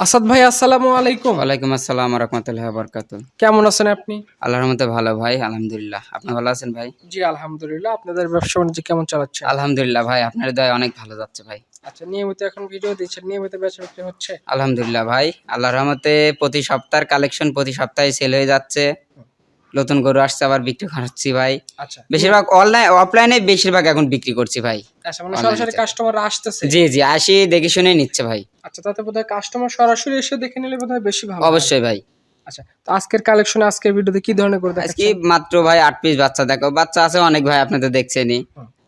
আসাদ ভাই আসসালামু আলাইকুম। ওয়ালাইকুম আসসালাম রহমতুল্লাহ বরকাত কেমন আছেন আপনি? আল্লাহর রহমতে ভালো ভাই আলহামদুলিল্লাহ। আপনি ভালো আছেন ভাই? জি আলহামদুলিল্লাহ। আপনাদের ব্যবসা বাণিজ্য কেমন চালাচ্ছে আলহামদুলিল্লাহ ভাই আপনার দয়া অনেক ভালো যাচ্ছে ভাই। আচ্ছা নিয়মিত এখন ভিডিও দিচ্ছেন নিয়মিত বেচা বিক্রি হচ্ছে? আলহামদুলিল্লাহ ভাই আল্লাহর রহমতে প্রতি সপ্তাহের কালেকশন প্রতি সপ্তাহে সেল হয়ে যাচ্ছে। নতুন গরু আসছে আবার বিক্রি করাচ্ছি ভাই। আচ্ছা। বেশিরভাগ অনলাইন অফলাইনে বেশিরভাগ এখন বিক্রি করছি ভাই। আচ্ছা মানে সরাসরি কাস্টমার আসতেছে? জি জি আসি দেখে শুনে নিচ্ছে ভাই। আচ্ছা তাতে বোধহয় কাস্টমার সরাসরি এসে দেখে নিলে বোধহয় বেশি ভালো অবশ্যই ভাই। আচ্ছা তো আজকের কালেকশন আজকের ভিডিওতে কি ধরনের করে আজকে মাত্র ভাই আট পিস বাচ্চা দেখো বাচ্চা আছে অনেক ভাই আপনাদের দেখছেনই।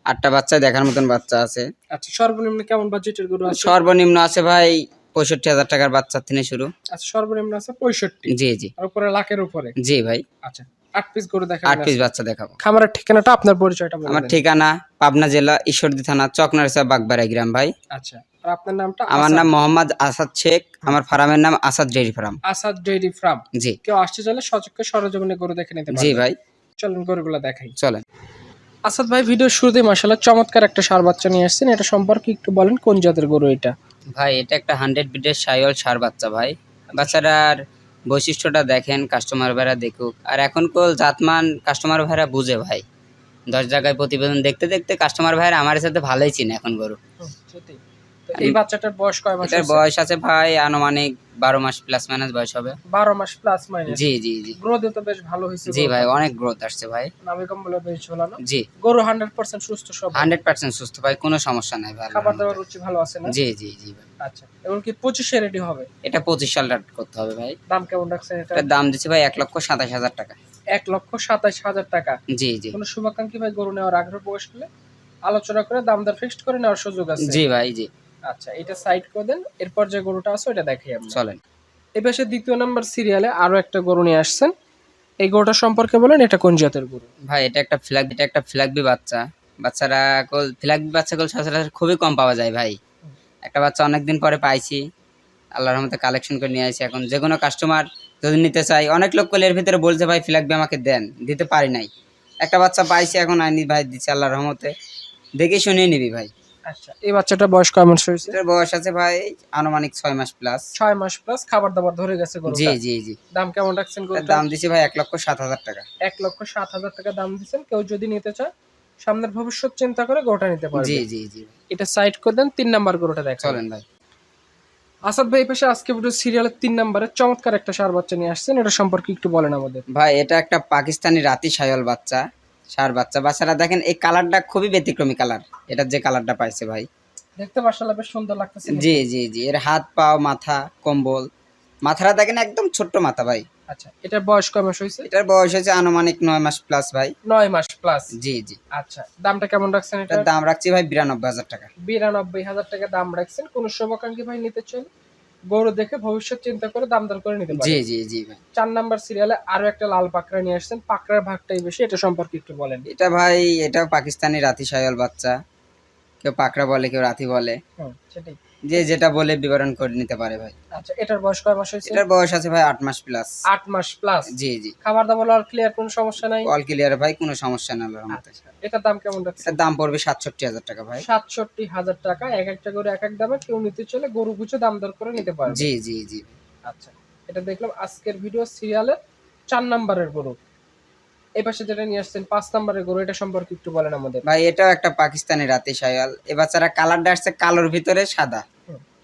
আটটা বাচ্চা দেখার মতন বাচ্চা আছে। আচ্ছা সর্বনিম্ন কেমন বাজেটের গরু আছে? সর্বনিম্ন আছে ভাই পঁয়ষট্টি হাজার টাকার বাচ্চা থেকে শুরু। আচ্ছা সর্বনিম্ন আছে পঁয়ষট্টি। জি জি। আর উপরে লাখের উপরে? জি ভাই। আচ্ছা আট পিস গরু আট পিস বাচ্চা দেখাবো। খামারের ঠিকানাটা আপনার পরিচয়টা আমার ঠিকানা পাবনা জেলা ঈশ্বরদী থানা চকনারসা বাগবাড়া গ্রাম ভাই। আচ্ছা আর আপনার নামটা? আমার আসাদ- নাম মোহাম্মদ আসাদ শেখ। আমার ফার্মের নাম Asad dairy farm. Asad dairy farm. জি। কেউ আসতে চাইলে সচক্ষে সরজমিনে গরু দেখে নিতে জি ভাই। চলুন গরুগুলো দেখাই। চলেন। আসাদ ভাই ভিডিওর শুরুতে মাসাল্লাহ চমৎকার একটা সার বাচ্চা নিয়ে আসছেন। এটা সম্পর্কে একটু বলেন কোন জাতের গরু এটা? ভাই, এটা একটা হান্ড্রেড বিটের সায়ল সার বাচ্চা ভাই। বাচ্চাটার বৈশিষ্ট্যটা দেখেন কাস্টমার ভাইরা দেখুক। আর এখন কোল জাতমান কাস্টমার ভাইরা বুঝে ভাই। দশ জায়গায় প্রতিবেদন দেখতে দেখতে কাস্টমার ভাইরা আমার সাথে ভালোই চিনে এখন গরু। এই বাচ্চাটার বয়স কয় মাস এটার বয়স আছে ভাই আনুমানিক বারো মাস প্লাস মাইনাস বয়স হবে। বারো মাস প্লাস মাইনাস জি জি জি। গ্রোথে তো বেশ ভালো হয়েছে জি ভাই অনেক গ্রোথ আসছে ভাই। নামে কম বলে বেশ জি। গরু হান্ড্রেড পার্সেন্ট সুস্থ সব হান্ড্রেড পার্সেন্ট সুস্থ ভাই কোনো সমস্যা নাই ভাই খাবার দাবার রুচি ভালো আছে না? জি জি জি ভাই। আচ্ছা এবং কি পঁচিশে রেডি হবে? এটা পঁচিশ সালটা করতে হবে ভাই। দাম কেমন রাখছেন এটা? দাম দিচ্ছে ভাই এক লক্ষ সাতাশ হাজার টাকা। এক লক্ষ সাতাশ হাজার টাকা। জি জি। কোনো শুভাকাঙ্ক্ষী ভাই গরু নেওয়ার আগ্রহ প্রকাশ করলে আলোচনা করে দাম দর ফিক্সড করে নেওয়ার সুযোগ আছে। জি ভাই জি। আচ্ছা এটা সাইড করে দেন। এরপর যে গরুটা আছে ওটা দেখাই আপনি চলেন। এই পাশে দ্বিতীয় নাম্বার সিরিয়ালে আরও একটা গরু নিয়ে আসছেন। এই গরুটা সম্পর্কে বলেন এটা কোন জাতের গরু? ভাই এটা একটা ফ্ল্যাগ এটা একটা ফ্ল্যাগবি বাচ্চা। বাচ্চারা কল ফ্ল্যাগবি বাচ্চা কল সচরাচর খুবই কম পাওয়া যায় ভাই। একটা বাচ্চা অনেকদিন পরে পাইছি। আল্লাহর রহমতে কালেকশন করে নিয়ে আসি। এখন যে কোনো কাস্টমার যদি নিতে চাই অনেক লোক কল এর ভিতরে বলছে ভাই ফ্ল্যাগবি আমাকে দেন। দিতে পারি নাই। একটা বাচ্চা পাইছি এখন আইনি ভাই দিচ্ছে আল্লাহর রহমতে। দেখে শুনিয়ে নিবি ভাই। আচ্ছা এই বাচ্চাটা বয়স কয় মাস হয়েছে? এটার বয়স আছে ভাই আনুমানিক ছয় মাস প্লাস ছয় মাস প্লাস খাবার দাবার ধরে গেছে গরু জি জি জি। দাম কেমন রাখছেন গরুটার? দাম দিছি ভাই এক লক্ষ সাত হাজার টাকা। এক লক্ষ সাত হাজার টাকা দাম দিচ্ছেন। কেউ যদি নিতে চায় সামনের ভবিষ্যৎ চিন্তা করে গরুটা নিতে পারবে। জি জি জি। এটা সাইড করে দেন তিন নাম্বার গরুটা দেখা চলেন ভাই। আসাদ ভাই পাশে আজকে ভিডিও সিরিয়ালের তিন নাম্বারে চমৎকার একটা সার বাচ্চা নিয়ে আসছেন। এটা সম্পর্কে একটু বলেন আমাদের। ভাই এটা একটা পাকিস্তানি রাতি সায়ল বাচ্চা। সার বাচ্চা। বাচ্চারা দেখেন এই কালারটা খুবই ব্যতিক্রমী কালার। এটার যে কালারটা পাইছে ভাই। দেখতে মাসাল্লাহ বেশ সুন্দর লাগতেছে জি জি জি। এর হাত পাও মাথা কম্বল। মাথাটা দেখেন একদম ছোট্ট মাথা ভাই। আচ্ছা এটার বয়স কয় মাস হয়েছে এটার বয়স হচ্ছে আনুমানিক নয় মাস প্লাস ভাই। নয় মাস প্লাস জি জি। আচ্ছা দামটা কেমন রাখছেন এটা এটার? দাম রাখছি ভাই বিরানব্বই হাজার টাকা। বিরানব্বই হাজার টাকা দাম রাখছেন। কোন শুভাকাঙ্ক্ষী ভাই নিতে চান? গরু দেখে ভবিষ্যৎ চিন্তা করে দাম দর করে নিতে জি পারেন জি জি ভাই। চার নাম্বার সিরিয়ালে আরও একটা লাল পাকড়া নিয়ে আসছেন। পাকড়ার ভাগটাই বেশি এটা সম্পর্কে একটু বলেন। এটা ভাই এটা পাকিস্তানি রাতি সায়ল বাচ্চা। কেউ পাকড়া বলে কেউ রাতি বলে। সেটাই। যে যেটা বলে বিবরণ করে নিতে পারে ভাই। আচ্ছা এটার বয়স কয় মাস হয়েছে? এটার বয়স আছে ভাই আট মাস প্লাস আট মাস প্লাস জি জি। খাবার দাবার অল ক্লিয়ার কোনো সমস্যা নাই? অল ক্লিয়ার ভাই কোনো সমস্যা না আল্লাহর রহমতে। আচ্ছা এটার দাম কেমন রাখছেন দাম পড়বে সাতষট্টি হাজার টাকা ভাই। সাতষট্টি হাজার টাকা এক একটা করে এক এক দামে কেউ নিতে চলে গরু বুঝে দাম দর করে নিতে পারবে। জি জি জি। আচ্ছা এটা দেখলাম আজকের ভিডিও সিরিয়ালের চার নম্বরের গরু। এই পাশে যেটা নিয়ে আসছেন পাঁচ নাম্বারের গরু এটা সম্পর্কে একটু বলেন আমাদের। ভাই এটাও একটা পাকিস্তানি রাতে শায়াল। এ বাচ্চারা কালারটা আসছে কালোর ভিতরে সাদা।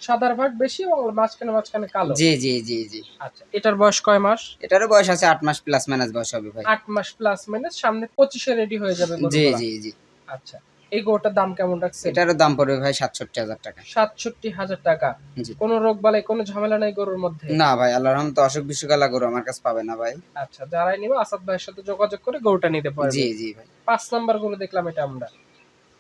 সাদার ভাগ বেশি এবং মাঝখানে মাঝখানে কালো। জি জি জি জি। আচ্ছা এটার বয়স কয় মাস? এটারও বয়স আছে আট মাস প্লাস মাইনাস বয়স হবে ভাই। আট মাস প্লাস মাইনাস সামনে পঁচিশে রেডি হয়ে যাবে জি জি জি। আচ্ছা এই গরুটার দাম কেমন রাখছে এটারও দাম পড়বে ভাই সাতষট্টি হাজার টাকা। সাতষট্টি হাজার টাকা। কোনো রোগ বালাই কোনো ঝামেলা নাই গরুর মধ্যে? না ভাই আল্লাহর রহমতে অসুখ বিসুখ আল্লাহ গরু আমার কাছে পাবে না ভাই। আচ্ছা যারাই নিবে আসাদ ভাইয়ের সাথে যোগাযোগ করে গরুটা নিতে পারবে। জি জি ভাই। পাঁচ নাম্বার গরু দেখলাম এটা আমরা।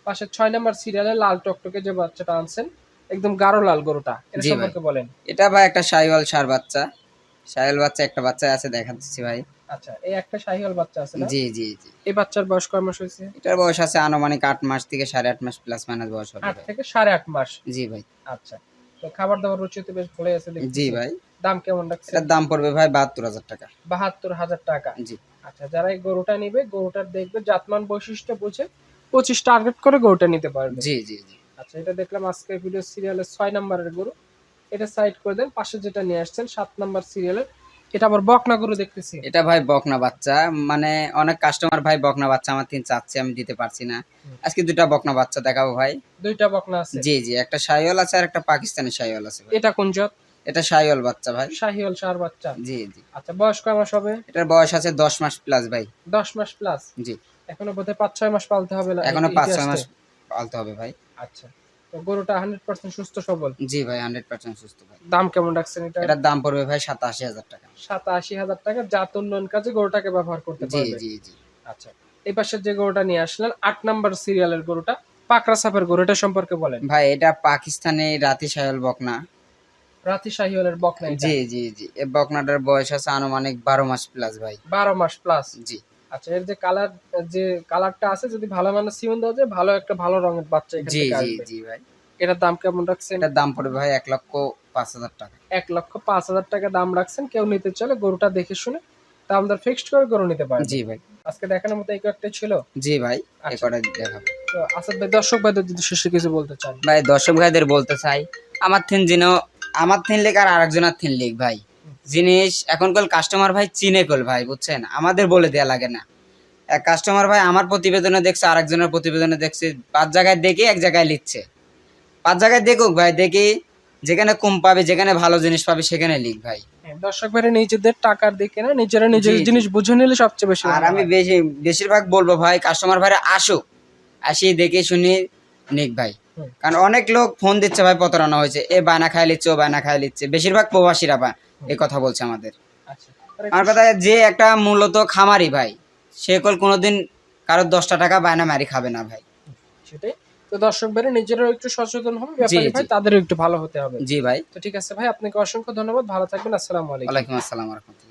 পাশে ছয় নাম্বার সিরিয়ালে লাল টকটকে যে বাচ্চাটা আনছেন একদম গাঢ় লাল গরুটা এটা সম্পর্কে বলেন। এটা ভাই একটা শাহিওয়াল সার বাচ্চা। শাহিওয়াল বাচ্চা একটা বাচ্চা আছে দেখা দিচ্ছি ভাই। আচ্ছা এই একটা শাহিওয়াল বাচ্চা আছে না? জি জি জি। এই বাচ্চার বয়স কয় মাস হয়েছে? এটার বয়স আছে আনুমানিক আট মাস থেকে সাড়ে আট মাস প্লাস মাইনাস বয়স হবে আট ভাই। থেকে সাড়ে আট মাস? জি ভাই। আচ্ছা তো খাবার দাবার রুচিতে বেশ ভালো আছে। জি ভাই। দাম কেমন রাখছে? এটার দাম পড়বে ভাই বাহাত্তর হাজার টাকা। বাহাত্তর হাজার টাকা। জি। আচ্ছা যারা এই গরুটা নিবে গরুটার দেখবে জাতমান বৈশিষ্ট্য বুঝে পঁচিশ টার্গেট করে গরুটা নিতে পারবে। জি জি জি। আচ্ছা এটা দেখলাম আজকের ভিডিও সিরিয়ালের ছয় নাম্বারের গরু। এটা সাইড করে দেন পাশে যেটা নিয়ে আসছেন সাত নাম্বার সিরিয়ালের এটা আবার বকনা গরু দেখতেছি। এটা ভাই বকনা বাচ্চা মানে অনেক কাস্টমার ভাই বকনা বাচ্চা আমার তিন চাচ্ছে আমি দিতে পারছি না। আজকে দুটা বকনা বাচ্চা দেখাবো ভাই। দুইটা বকনা আছে। জি জি একটা সাইওয়াল আছে আর একটা পাকিস্তানি সাইওয়াল আছে এটা কোন জাত? এটা সাইওয়াল বাচ্চা ভাই। শাহিওল সার বাচ্চা। জি জি। আচ্ছা বয়স কয় মাস হবে? এটার বয়স আছে দশ মাস প্লাস ভাই। দশ মাস প্লাস জি। এখনও বোধহয় পাঁচ ছয় মাস পালতে হবে না এখনও এই পাঁচ ছয় ইতিহাসে। মাস পালতে হবে ভাই। আচ্ছা। তো গরুটা হান্ড্রেড পার্সেন্ট সুস্থ সবল? জি ভাই হান্ড্রেড পার্সেন্ট সুস্থ ভাই। দাম কেমন রাখছেন এটা? এটার দাম পড়বে ভাই সাতাশি হাজার টাকা। সাতাশি হাজার টাকা জাত উন্নয়ন কাজে গরুটাকে ব্যবহার করতে জি পারবে। জি জি। আচ্ছা এই পাশে যে গরুটা নিয়ে আসলেন আট নাম্বার সিরিয়ালের গরুটা পাকড়া সাপের গরুটা সম্পর্কে বলেন। ভাই এটা পাকিস্তানি রাতি সাইওয়াল বকনা। রাতি শাহিওয়ালের বকনা জি জি জি। এই বকনাটার বয়স আছে আনুমানিক বারো মাস প্লাস ভাই। বারো মাস প্লাস জি। আচ্ছা এর যে কালার যে কালারটা আছে যদি ভালো মানে সিমন দেওয়া যায় ভালো একটা ভালো রঙের বাচ্চা এখান জি থেকে জি আসবে। জি ভাই। এটার দাম কেমন রাখছেন? এটার দাম পড়বে ভাই এক লক্ষ পাঁচ হাজার টাকা। এক লক্ষ পাঁচ হাজার টাকা দাম রাখছেন কেউ নিতে চলে গরুটা দেখে শুনে দাম দর ফিক্সড করে গরু নিতে পারবে জি ভাই। আজকে দেখানোর মতো এই কয়েকটা ছিল। জি ভাই এ আচ্ছা। দেখাবো। তো আসাদ ভাই দর্শক ভাইদের যদি শেষে কিছু বলতে চান। ভাই দর্শক ভাইদের বলতে চাই আমার থিন যেন আমার থিন লেখ আর আরেকজনের থিন লেখ ভাই। জিনিস এখনকার কাস্টমার ভাই চিনে কল ভাই বুঝছেন? আমাদের বলে দেয়া লাগে না। এক কাস্টমার ভাই আমার প্রতিবেদনে দেখছে আরেকজনের প্রতিবেদনে দেখছে পাঁচ জায়গায় দেখে এক জায়গায় লিখছে। পাঁচ জায়গায় দেখুক ভাই দেখি যেখানে কম পাবে যেখানে ভালো জিনিস পাবে সেখানে লিখ ভাই। হ্যাঁ, দর্শক ভাইরা নিজেদের টাকার দিকে না নিজেরা নিজের। জিনিস বুঝে নিলে সবচেয়ে বেশি আর আমি বেশি বেশিরভাগ বলব ভাই কাস্টমার ভাইরা আসুক আসি দেখে শুনি নিক ভাই। কারণ অনেক লোক ফোন দিচ্ছে ভাই প্রতারণা হয়েছে এ বায়না খাই লিচ্ছে ও বায়না খাই লিচ্ছে। বেশিরভাগ প্রবাসীরা ভাই এই কথা বলছে আমাদের। আচ্ছা। আমার কথা যে একটা মূলত খামারি ভাই সে কল কোনোদিন কারোর দশটা টাকা বায়না মারি খাবে না ভাই। সেটাই। তো দর্শক ভাইরা নিজেরাও একটু সচেতন হবে ব্যাপারে ভাই তাদেরও একটু ভালো হতে হবে। জি ভাই। তো ঠিক আছে ভাই আপনাকে অসংখ্য ধন্যবাদ ভালো থাকবেন আসসালামু আলাইকুম। ওয়ালাইকুম আসসালাম রহমতুল্লাহ।